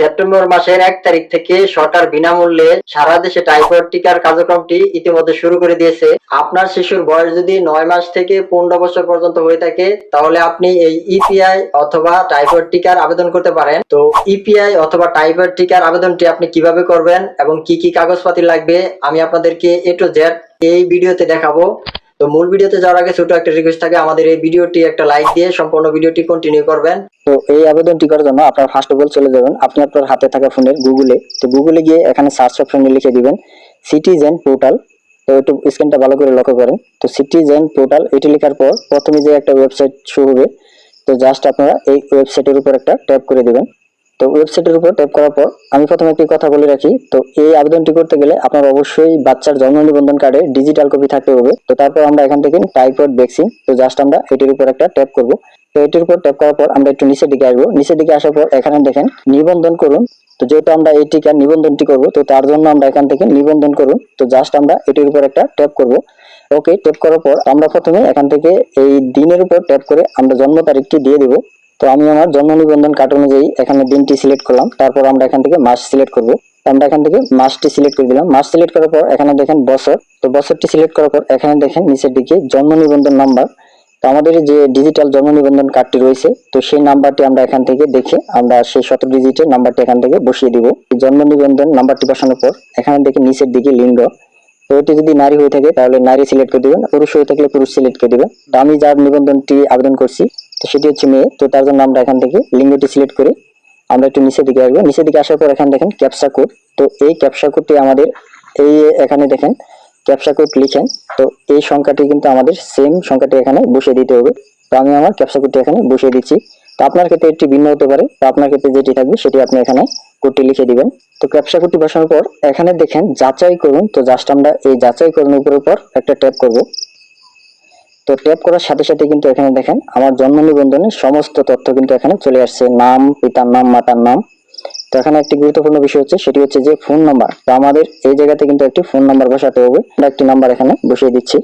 September মাসের এক তারিখ থেকে সরকার বিনামূল্যে সারা দেশে টাইফয়েড টিকার কার্যক্রমটি ইতিমধ্যে শুরু করে দিয়েছে। আপনার শিশুর বয়স যদি নয় মাস থেকে পনেরো বছর পর্যন্ত হয়ে থাকে, তাহলে আপনি এই ইপিআই অথবা টাইফয়েড টিকার আবেদন করতে পারেন। তো ইপিআই অথবা টাইফয়েড টিকার আবেদনটি আপনি কীভাবে করবেন এবং কি কি কাগজপাতি লাগবে, আমি আপনাদেরকে এ টু জেড এই ভিডিওতে দেখাবো। তো মূল ভিডিওতে যাওয়ার আগে ছোট একটা রিকোয়েস্ট থাকে, আমাদের এই ভিডিওটি একটা লাইক দিয়ে সম্পূর্ণ ভিডিওটি কন্টিনিউ করবেন। তো এই আবেদনটি করার জন্য আপনার ফার্স্ট অফ অল চলে যাবেন। আপনি আপনার হাতে থাকা ফোনের গুগলে তো গুগলে গিয়ে এখানে সার্চ অপশনে লিখে দিবেন সিটিজেন পোর্টাল তো একটু স্ক্রিনটা ভালো করে লক্ষ্য করেন। তো সিটিজেন পোর্টাল এটি লেখার পর প্রথমে যে একটা ওয়েবসাইট শুরু হবে, তো জাস্ট আপনারা এই ওয়েবসাইটের উপর একটা ট্যাপ করে দিবেন। তো ওয়েবসাইটের উপর ট্যাপ করার পর আমি প্রথমে একটি কথা বলে রাখি। তো এই আবেদনটি করতে গেলে আপনার অবশ্যই বাচ্চার জন্ম নিবন্ধন কার্ডে ডিজিটাল কপি থাকতে হবে। তো তারপর আমরা এখান থেকে টাইপয়েড ভ্যাকসিন তো জাস্ট আমরা এটির উপর একটা ট্যাপ করব। তো এটির উপর ট্যাপ করার পর আমরা একটু নিচের দিকে আসব। নিচের দিকে আসার পর এখানে দেখেন নিবন্ধন করুন। তো যেহেতু আমরা এই টিকার নিবন্ধনটি করব, তো তার জন্য আমরা এখান থেকে নিবন্ধন করুন। তো জাস্ট আমরা এটির উপর একটা ট্যাপ করব। ওকে ট্যাপ করার পর আমরা প্রথমে এখান থেকে এই দিনের উপর ট্যাপ করে আমরা জন্ম তারিখটি দিয়ে দিব। তো আমি আমার জন্ম নিবন্ধন কার্ড অনুযায়ী এখানে দিনটি সিলেক্ট করলাম। তারপর আমরা এখান থেকে মাস সিলেক্ট করব। আমরা এখান থেকে মাসটি সিলেক্ট করে দিলাম। মাস সিলেক্ট করার পর এখানে দেখেন বছর। তো বছরটি সিলেক্ট করার পর এখানে দেখেন নিচের দিকে জন্ম নিবন্ধন নাম্বার তো আমাদের যে ডিজিটাল জন্ম নিবন্ধন কার্ডটি রয়েছে, তো সেই নাম্বারটি আমরা এখান থেকে দেখে আমরা সেই শত ডিজিটের নাম্বারটি এখান থেকে বসিয়ে দিব। জন্ম নিবন্ধন নাম্বারটি বসানোর পর এখানে দেখে নিচের দিকে লিঙ্গ। তো এটি যদি নারী হয়ে থাকে, তাহলে নারী সিলেক্ট করে দিবেন। পুরুষ হয়ে থাকলে পুরুষ সিলেক্ট করে দেবেন। তো আমি যার নিবন্ধনটি আবেদন করছি তো সেটি হচ্ছে মেয়ে। তো তার জন্য আমরা এখান থেকে লিঙ্গটি সিলেক্ট করে। আমরা একটু নিচের দিকে আসব। নিচের দিকে আসার পর এখানে দেখেন ক্যাপসা কোড। তো এই ক্যাপসা কোডটি আমাদের এই এখানে দেখেন ক্যাপসা কোড লিখেন। তো এই সংখ্যাটি কিন্তু আমাদের সেম সংখ্যাটি এখানে বসিয়ে দিতে হবে। তো আমি আমার ক্যাপসা কোডটি এখানে বসিয়ে দিচ্ছি। তো আপনার ক্ষেত্রে এটি ভিন্ন হতে পারে। তো আপনার ক্ষেত্রে যেটি থাকবে সেটি আপনি এখানে কোডটি লিখে দিবেন। তো ক্যাপসা কোডটি বসানোর পর এখানে দেখেন যাচাই করুন। তো জাস্ট আমরা এই যাচাই করুন উপর উপর একটা ট্যাপ করব। তো ট্যাপ করার সাথে সাথে কিন্তু এখানে দেখেন আমার জন্ম নিবন্ধনের সমস্ত তথ্য কিন্তু এখানে চলে আসছে। নাম, পিতার নাম, মাতার নাম। তো এখানে একটি গুরুত্বপূর্ণ বিষয় হচ্ছে, সেটি হচ্ছে যে ফোন নাম্বার তো আমাদের এই জায়গাতে কিন্তু একটি ফোন নাম্বার বসাতে হবে। আমরা একটি নাম্বার এখানে বসিয়ে দিচ্ছি।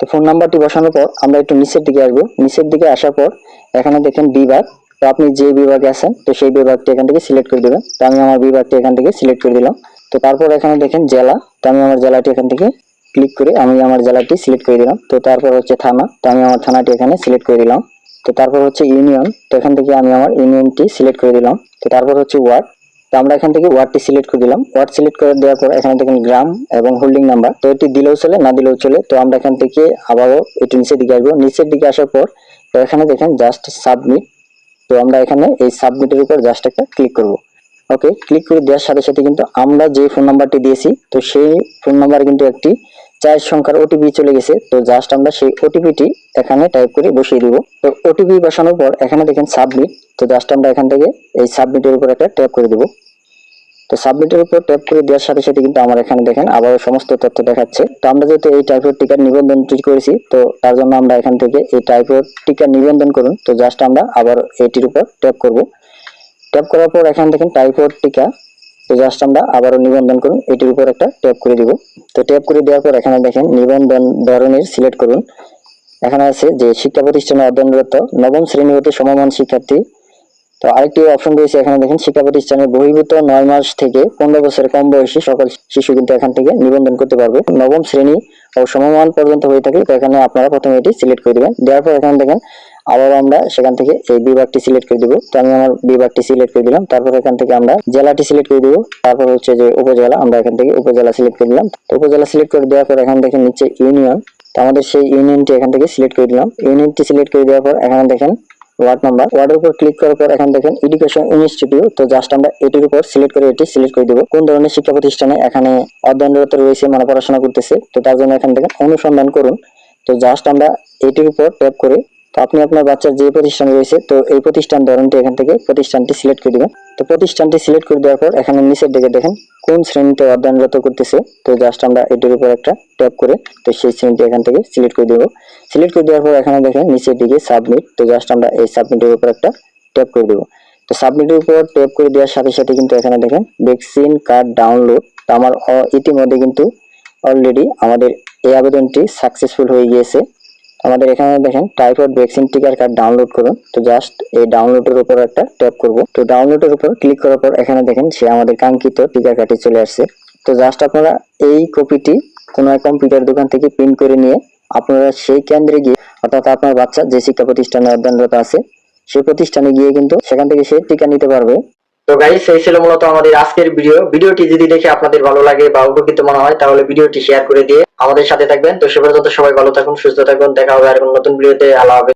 তো ফোন নাম্বারটি বসানোর পর আমরা একটু নিচের দিকে আসব। নিচের দিকে আসার পর এখানে দেখেন বিভাগ। তো আপনি যে বিভাগে আছেন, তো সেই বিভাগটি এখান থেকে সিলেক্ট করে দেবেন। তো আমি আমার বিভাগটি এখান থেকে সিলেক্ট করে দিলাম। তো তারপর এখানে দেখেন জেলা। তো আমি আমার জেলাটি এখান থেকে ক্লিক করে আমি আমার জেলাটি সিলেক্ট করে দিলাম। তো তারপর হচ্ছে থানা। তো আমি আমার থানাটি এখানে সিলেক্ট করে দিলাম। তো তারপর হচ্ছে ইউনিয়ন তো এখান থেকে আমি আমার ইউনিয়নটি সিলেক্ট করে দিলাম। তো তারপর হচ্ছে ওয়ার্ড তো আমরা এখান থেকে ওয়ার্ডটি সিলেক্ট করে দিলাম। ওয়ার্ড সিলেক্ট করে দেওয়ার পর এখানে দেখেন গ্রাম এবং হোল্ডিং নাম্বার তো এটি দিলেও চলে, না দিলেও চলে। তো আমরা এখান থেকে আবারও একটু নিচের দিকে আসব। নিচের দিকে আসার পর তো এখানে দেখেন জাস্ট সাবমিট তো আমরা এখানে এই সাবমিটের উপর জাস্ট একটা ক্লিক করব। ওকে ক্লিক করে দেওয়ার সাথে সাথে কিন্তু আমরা যে ফোন নাম্বারটি দিয়েছি, তো সেই ফোন নাম্বারে কিন্তু একটি চার সংখ্যার ওটিপি চলে গেছে, তো জাস্ট আমরা সেই ওটিপিটি এখানে টাইপ করে বসিয়ে দিব। তো ওটিপি বসানোর পর এখানে দেখেন সাবমিট তো জাস্ট আমরা এখান থেকে এই সাবমিটের উপর একটা ট্যাপ করে দিব। তো সাবমিটের উপর ট্যাপ করে দেওয়ার সাথে সাথে কিন্তু আমার এখানে দেখেন আবারও সমস্ত তথ্য দেখাচ্ছে। তো আমরা যেহেতু এই টাইপের টিকার নিবন্ধনটি করেছি, তো তার জন্য আমরা এখান থেকে এই টাইপের টিকার নিবন্ধন করুন। তো জাস্ট আমরা আবার এটির উপর ট্যাপ করব। ট্যাপ করার পর এখানে দেখেন টাইপের টিকা তো জাস্ট আমরা আবারও নিবন্ধন করুন, এটির উপর একটা ট্যাপ করে দিব। তো ট্যাপ করে দেওয়ার পর এখানে দেখেন নিবন্ধন ধরনের সিলেক্ট করুন। এখানে আছে যে শিক্ষা প্রতিষ্ঠানে অধ্যয়নরত নবম শ্রেণি হতে সমমান শিক্ষার্থী। তো আরেকটি অপশন রয়েছে, এখানে দেখেন শিক্ষা প্রতিষ্ঠানে বহির্ভূত নয় মাস থেকে পনেরো বছরের কম বয়সী সকল শিশু কিন্তু এখান থেকে নিবন্ধন করতে পারবে। নবম শ্রেণি ও সমমান পর্যন্ত হয়ে থাকে তো এখানে আপনারা প্রথমে এটি সিলেক্ট করে দেবেন। দেওয়ার পর এখানে দেখেন আবার আমরা সেখান থেকে এই বিভাগটি সিলেক্ট করে দিব। তো আমি আমার বিভাগটি সিলেক্ট করে দিলাম, তারপর এখান থেকে আমরা জেলাটি সিলেক্ট করে দিব। তারপর হচ্ছে যে উপজেলা, আমরা এখান থেকে উপজেলা সিলেক্ট করে দিলাম। তো উপজেলা সিলেক্ট করে দেওয়ার পর এখানে দেখেন নিচে ইউনিয়ন তো আমাদের সেই ইউনিয়নটি এখান থেকে সিলেক্ট করে দিলাম। ইউনিয়নটি সিলেক্ট করে দেওয়ার পর এখানে দেখেন ওয়ার্ড নাম্বার ওয়ার্ডের উপর ক্লিক করার পর এখানে দেখেন এডুকেশন ইনস্টিটিউট তো জাস্ট আমরা এটির উপর সিলেক্ট করে এটি সিলেক্ট করে দেবো। কোন ধরনের শিক্ষা প্রতিষ্ঠানে এখানে অধ্যয়নরত রয়েছে মানে পড়াশোনা করতেছে, তো তার জন্য এখানে দেখেন অনুসন্ধান করুন। তো জাস্ট আমরা এটির উপর ট্যাপ করে তো আপনি আপনার বাচ্চার যে প্রতিষ্ঠান রয়েছে, তো এই প্রতিষ্ঠান ধরনটি এখান থেকে প্রতিষ্ঠানটি সিলেক্ট করে দিবেন। তো প্রতিষ্ঠানটি সিলেক্ট করে দেওয়ার পর এখানে নিচের দিকে দেখেন, কোন শ্রেণীতে অধ্যয়নরত করতেছে। তো জাস্ট আমরা এটির উপর একটা ট্যাপ করে, তো সেই শ্রেণীটি এখান থেকে সিলেক্ট করে দেবো। সিলেক্ট করে দেওয়ার পর এখানে দেখেন, নিচের দিকে সাবমিট তো জাস্ট আমরা এই সাবমিটের উপর একটা ট্যাপ করে দেবো। তো সাবমিটের উপর ট্যাপ করে দেওয়ার সাথে সাথে কিন্তু এখানে দেখেন ভ্যাকসিন কার্ড ডাউনলোড তো আমার ইতিমধ্যে কিন্তু অলরেডি আমাদের এই আবেদনটি সাকসেসফুল হয়ে গিয়েছে। আমাদের এখানে দেখেন টাইফয়েড ভ্যাকসিন টিকার কার্ড ডাউনলোড করুন। তো জাস্ট এই ডাউনলোডের উপর একটা ট্যাপ করব। তো ডাউনলোডের উপর ক্লিক করার পর এখানে দেখেন, সে আমাদের কাঙ্ক্ষিত টিকার কার্ডটি চলে আসছে। তো জাস্ট আপনারা এই কপিটি কোনো এক কম্পিউটার দোকান থেকে প্রিন্ট করে নিয়ে আপনারা সেই কেন্দ্রে গিয়ে, অর্থাৎ আপনার বাচ্চা যে শিক্ষা প্রতিষ্ঠানে অধ্যয়নরত আছে সেই প্রতিষ্ঠানে গিয়ে কিন্তু সেখান থেকে সে টিকা নিতে পারবে। তো গাইস এই ছিল মূলত আমাদের আজকের ভিডিও ভিডিওটি যদি দেখে আপনাদের ভালো লাগে বা উপকৃত মনে হয়, তাহলে ভিডিওটি শেয়ার করে দিয়ে আমাদের সাথে থাকবেন। তো সে পর্যন্ত সবাই ভালো থাকুন, সুস্থ থাকুন। দেখা হবে আর নতুন ভিডিওতে আল্লাহ হাফেজ।